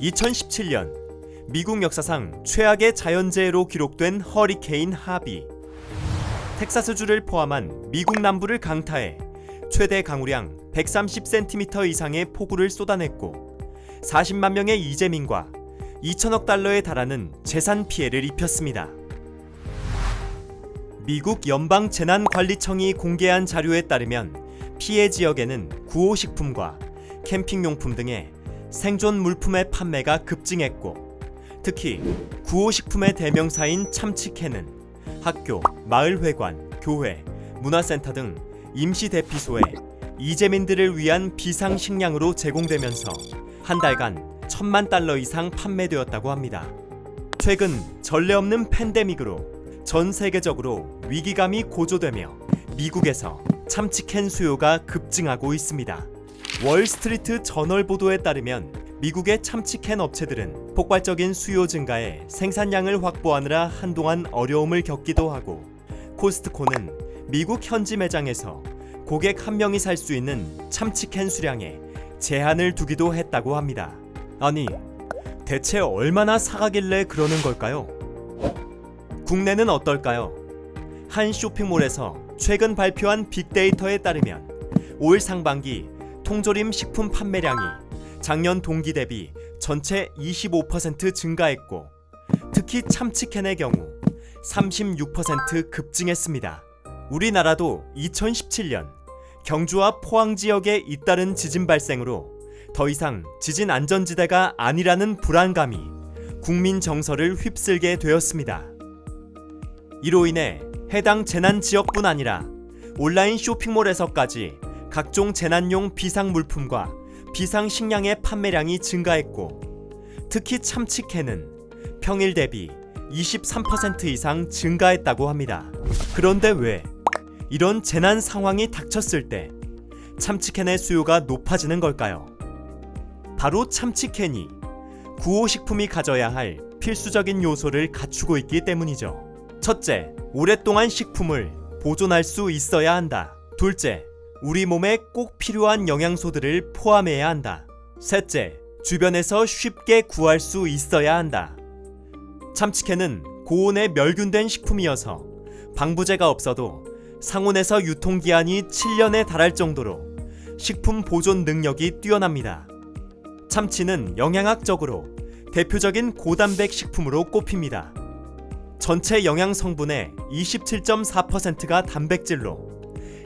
2017년 미국 역사상 최악의 자연재해로 기록된 허리케인 하비. 텍사스주를 포함한 미국 남부를 강타해 최대 강우량 130cm 이상의 폭우를 쏟아냈고 40만 명의 이재민과 2천억 달러에 달하는 재산 피해를 입혔습니다. 미국 연방 재난관리청이 공개한 자료에 따르면 피해 지역에는 구호식품과 캠핑용품 등의 생존 물품의 판매가 급증했고 특히 구호식품의 대명사인 참치캔은 학교, 마을회관, 교회, 문화센터 등 임시 대피소에 이재민들을 위한 비상식량으로 제공되면서 한 달간 천만 달러 이상 판매되었다고 합니다. 최근 전례 없는 팬데믹으로 전 세계적으로 위기감이 고조되며 미국에서 참치캔 수요가 급증하고 있습니다. 월스트리트 저널 보도에 따르면 미국의 참치캔 업체들은 폭발적인 수요 증가에 생산량을 확보하느라 한동안 어려움을 겪기도 하고 코스트코는 미국 현지 매장에서 고객 한 명이 살 수 있는 참치캔 수량에 제한을 두기도 했다고 합니다. 아니, 대체 얼마나 사가길래 그러는 걸까요? 국내는 어떨까요? 한 쇼핑몰에서 최근 발표한 빅데이터에 따르면 올 상반기 통조림 식품 판매량이 작년 동기 대비 전체 25% 증가했고 특히 참치캔의 경우 36% 급증했습니다. 우리나라도 2017년 경주와 포항 지역에 잇따른 지진 발생으로 더 이상 지진 안전지대가 아니라는 불안감이 국민 정서를 휩쓸게 되었습니다. 이로 인해 해당 재난 지역뿐 아니라 온라인 쇼핑몰에서까지 각종 재난용 비상 물품과 비상 식량의 판매량이 증가했고 특히 참치캔은 평일 대비 23% 이상 증가했다고 합니다. 그런데 왜 이런 재난 상황이 닥쳤을 때 참치캔의 수요가 높아지는 걸까요? 바로 참치캔이 구호식품이 가져야 할 필수적인 요소를 갖추고 있기 때문이죠. 첫째, 오랫동안 식품을 보존할 수 있어야 한다. 둘째, 우리 몸에 꼭 필요한 영양소들을 포함해야 한다. 셋째, 주변에서 쉽게 구할 수 있어야 한다. 참치캔은 고온에 멸균된 식품이어서 방부제가 없어도 상온에서 유통기한이 7년에 달할 정도로 식품 보존 능력이 뛰어납니다. 참치는 영양학적으로 대표적인 고단백 식품으로 꼽힙니다. 전체 영양 성분의 27.4%가 단백질로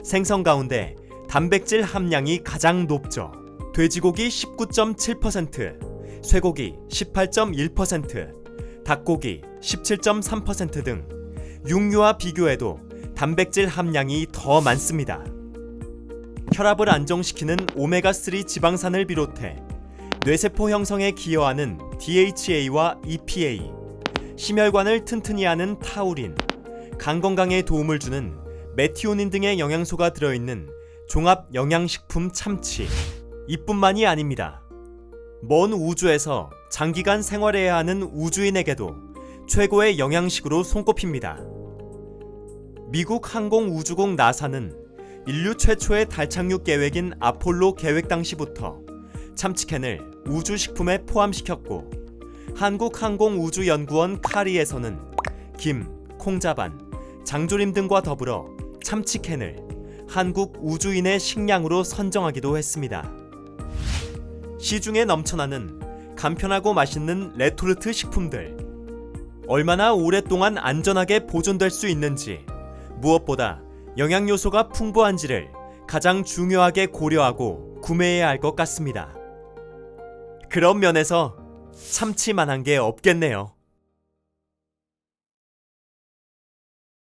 생선 가운데 단백질 함량이 가장 높죠. 돼지고기 19.7%, 쇠고기 18.1%, 닭고기 17.3%등 육류와 비교해도 단백질 함량이 더 많습니다. 혈압을 안정시키는 오메가3 지방산을 비롯해 뇌세포 형성에 기여하는 DHA와 EPA, 심혈관을 튼튼히 하는 타우린, 간 건강에 도움을 주는 메티오닌 등의 영양소가 들어있는 종합 영양식품 참치. 이뿐만이 아닙니다. 먼 우주에서 장기간 생활해야 하는 우주인에게도 최고의 영양식으로 손꼽힙니다. 미국 항공우주국 나사는 인류 최초의 달 착륙 계획인 아폴로 계획 당시부터 참치캔을 우주식품에 포함시켰고 한국항공우주연구원 카리에서는 김, 콩자반, 장조림 등과 더불어 참치캔을 한국 우주인의 식량으로 선정하기도 했습니다. 시중에 넘쳐나는 간편하고 맛있는 레토르트 식품들. 얼마나 오랫동안 안전하게 보존될 수 있는지, 무엇보다 영양 요소가 풍부한지를 가장 중요하게 고려하고 구매해야 할 것 같습니다. 그런 면에서 참치만한 게 없겠네요.